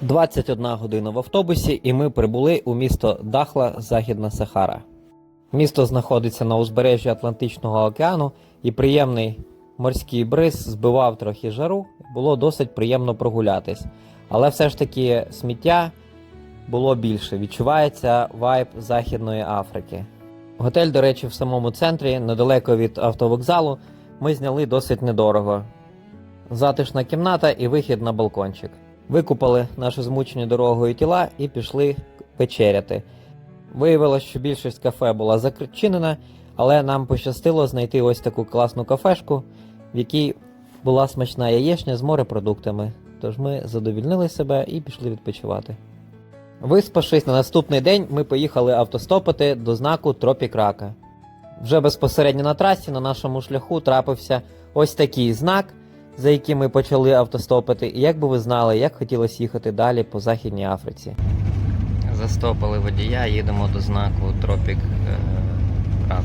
21 година в автобусі, і ми прибули у місто Дахла, Західна Сахара. Місто знаходиться на узбережжі Атлантичного океану, і приємний морський бриз збивав трохи жару, було досить приємно прогулятись. Але все ж таки сміття було більше. Відчувається вайб Західної Африки. Готель, до речі, в самому центрі, недалеко від автовокзалу, ми зняли досить недорого. Затишна кімната і вихід на балкончик. Викупали наші змучені дорогою тіла і пішли вечеряти. Виявилось, що більшість кафе була зачинена, але нам пощастило знайти ось таку класну кафешку, в якій була смачна яєчня з морепродуктами. Тож ми задовільнили себе і пішли відпочивати. Виспавшись на наступний день, ми поїхали автостопити до знаку Тропік Рака. Вже безпосередньо на трасі на нашому шляху трапився ось такий знак, за яким ми почали автостопити, і як би ви знали, як хотілося їхати далі по Західній Африці. Застопили водія, їдемо до знаку Тропік Раку.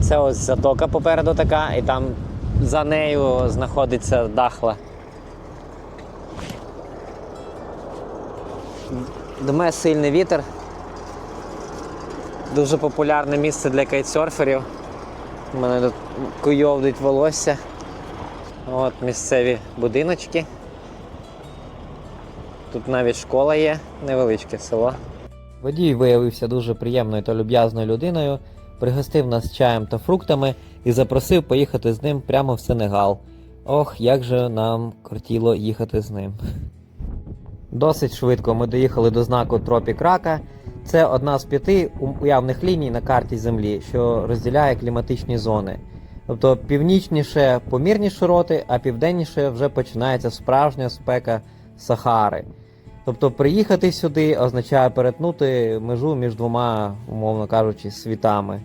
Це ось затока попереду така, і там за нею знаходиться дахла. Дме сильний вітер. Дуже популярне місце для кайтсерферів. У мене тут куйовдить волосся. От місцеві будиночки. Тут навіть школа є, невеличке село. Водій виявився дуже приємною та люб'язною людиною, пригостив нас чаєм та фруктами і запросив поїхати з ним прямо в Сенегал. Ох, як же нам кортіло їхати з ним. Досить швидко ми доїхали до знаку Тропік Рака. Це одна з п'яти уявних ліній на карті Землі, що розділяє кліматичні зони. Тобто північніше помірні широти, а південніше вже починається справжня спека Сахари. Тобто приїхати сюди означає перетнути межу між двома, умовно кажучи, світами.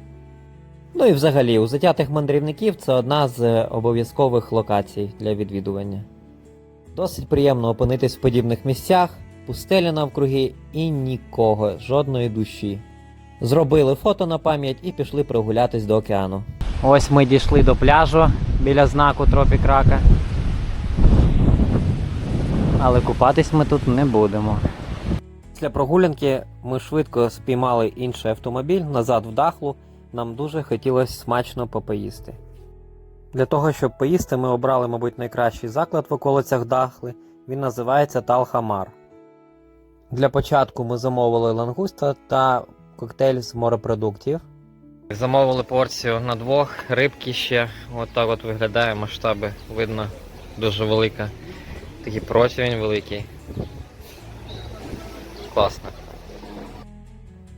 Ну і взагалі, у затятих мандрівників це одна з обов'язкових локацій для відвідування. Досить приємно опинитись в подібних місцях, пустеля навкруги і нікого, жодної душі. Зробили фото на пам'ять і пішли прогулятись до океану. Ось ми дійшли до пляжу біля знаку Тропік Рака. Але купатись ми тут не будемо. Після прогулянки ми швидко спіймали інший автомобіль назад в дахлу. Нам дуже хотілося смачно попоїсти. Для того, щоб поїсти, ми обрали, мабуть, найкращий заклад в околицях Дахли. Він називається Талхамар. Для початку ми замовили лангуста та коктейль з морепродуктів. Замовили порцію на двох, рибки ще. От так от виглядає масштаби, видно, дуже велика. Такий противень великий. Класно.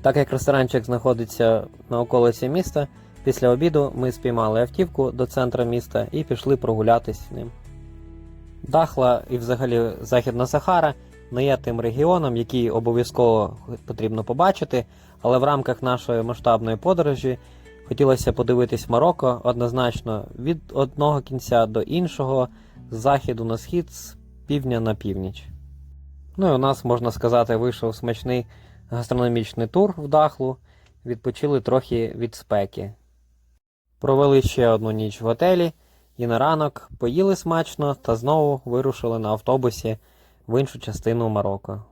Так як ресторанчик знаходиться на околиці міста, після обіду ми спіймали автівку до центра міста і пішли прогулятись ним. Дахла і взагалі Західна Сахара не є тим регіоном, який обов'язково потрібно побачити, але в рамках нашої масштабної подорожі хотілося подивитись Марокко однозначно від одного кінця до іншого, з заходу на схід, з півдня на північ. Ну і у нас, можна сказати, вийшов смачний гастрономічний тур в Дахлу, відпочили трохи від спеки. Провели ще одну ніч в готелі і на ранок поїли смачно та знову вирушили на автобусі в іншу частину Марокко.